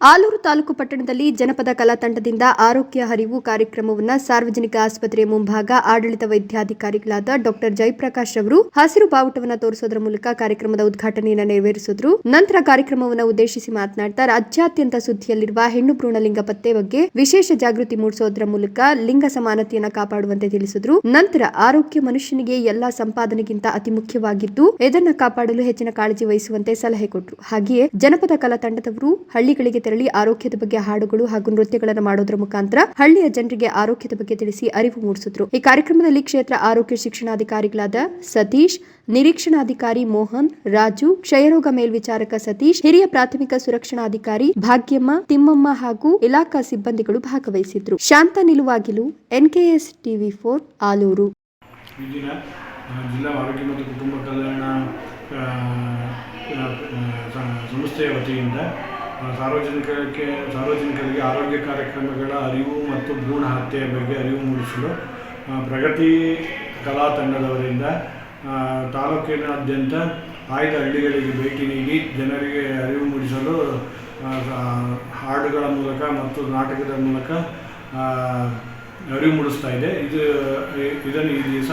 ಆಲೂರು ತಾಲೂಕು ಪಟ್ಟಣದಲ್ಲಿ ಜನಪದ ಕಲಾ ತಂಡದಿಂದ ಆರೋಗ್ಯ ಹರಿವು ಕಾರ್ಯಕ್ರಮವನ್ನು ಸಾರ್ವಜನಿಕ ಆಸ್ಪತ್ರೆಯ ಮುಂಭಾಗ ಆಡಳಿತ ವೈದ್ಯಾಧಿಕಾರಿಗಳಾದ ಡಾಕ್ಟರ್ ಜಯಪ್ರಕಾಶ್ ಅವರು ಹಸಿರು ಬಾವುಟವನ್ನು ತೋರಿಸೋದ್ರ ಮೂಲಕ ಕಾರ್ಯಕ್ರಮದ ಉದ್ಘಾಟನೆಯನ್ನು ನೆರವೇರಿಸಿದ್ರು. ನಂತರ ಕಾರ್ಯಕ್ರಮವನ್ನು ಉದ್ದೇಶಿಸಿ ಮಾತನಾಡ್ತಾ ರಾಜ್ಯಾದ್ಯಂತ ಸುದ್ದಿಯಲ್ಲಿರುವ ಹೆಣ್ಣು ಭ್ರೂಣಲಿಂಗ ಪತ್ತೆ ಬಗ್ಗೆ ವಿಶೇಷ ಜಾಗೃತಿ ಮೂಡಿಸೋದ್ರ ಮೂಲಕ ಲಿಂಗ ಸಮಾನತೆಯನ್ನು ಕಾಪಾಡುವಂತೆ ತಿಳಿಸಿದ್ರು. ನಂತರ ಆರೋಗ್ಯ ಮನುಷ್ಯನಿಗೆ ಎಲ್ಲಾ ಸಂಪಾದನೆಗಿಂತ ಅತಿ ಮುಖ್ಯವಾಗಿದ್ದು ಇದನ್ನು ಕಾಪಾಡಲು ಹೆಚ್ಚಿನ ಕಾಳಜಿ ವಹಿಸುವಂತೆ ಸಲಹೆ ಕೊಟ್ಟರು ಹಾಗೆಯೇ ಜನಪದ ಕಲಾ ತಂಡದವರು ಹಳ್ಳಿಗಳಿಗೆ ತೆರಳಿ ಆರೋಗ್ಯದ ಬಗ್ಗೆ ಹಾಡುಗಳು ಹಾಗೂ ನೃತ್ಯಗಳನ್ನು ಮಾಡೋದ್ರ ಮುಖಾಂತರ ಹಳ್ಳಿಯ ಜನರಿಗೆ ಆರೋಗ್ಯದ ಬಗ್ಗೆ ತಿಳಿಸಿ ಅರಿವು ಮೂಡಿಸಿದ್ರು. ಈ ಕಾರ್ಯಕ್ರಮದಲ್ಲಿ ಕ್ಷೇತ್ರ ಆರೋಗ್ಯ ಶಿಕ್ಷಣಾಧಿಕಾರಿಗಳಾದ ಸತೀಶ್, ನಿರೀಕ್ಷಣಾಧಿಕಾರಿ ಮೋಹನ್, ರಾಜು, ಕ್ಷಯರೋಗ ಮೇಲ್ವಿಚಾರಕ ಸತೀಶ್, ಹಿರಿಯ ಪ್ರಾಥಮಿಕ ಸುರಕ್ಷಣಾಧಿಕಾರಿ ಭಾಗ್ಯಮ್ಮ, ತಿಮ್ಮಮ್ಮ ಹಾಗೂ ಇಲಾಖಾ ಸಿಬ್ಬಂದಿಗಳು ಭಾಗವಹಿಸಿದ್ರು. ಶಾಂತ ನಿಲುವಾಗಿಲು, ಎನ್ಕೆಎಸ್ ಟಿವಿ ಫೋರ್, ಆಲೂರು. ಜಿಲ್ಲಾ ಆರೋಗ್ಯ ಮತ್ತು ಕುಟುಂಬ ಕಲ್ಯಾಣ ಸಂಸ್ಥೆಯ ವತಿಯಿಂದ ಸಾರ್ವಜನಿಕರಿಗೆ ಸಾರ್ವಜನಿಕರಿಗೆ ಆರೋಗ್ಯ ಕಾರ್ಯಕ್ರಮಗಳ ಅರಿವು ಮತ್ತು ಭ್ರೂಣ ಹತ್ಯೆಯ ಬಗ್ಗೆ ಅರಿವು ಮೂಡಿಸಲು ಪ್ರಗತಿ ಕಲಾ ತಂಡದವರಿಂದ ತಾಲೂಕಿನಾದ್ಯಂತ ಆಯ್ದ ಹಳ್ಳಿಗಳಿಗೆ ಭೇಟಿ ನೀಡಿ ಜನರಿಗೆ ಅರಿವು ಮೂಡಿಸಲು ಹಾಡುಗಳ ಮೂಲಕ ಮತ್ತು ನಾಟಕದ ಮೂಲಕ ಅರಿವು ಮೂಡಿಸ್ತಾ ಇದೆ. ಇದು, ಇದನ್ನು ಈ ದಿವಸ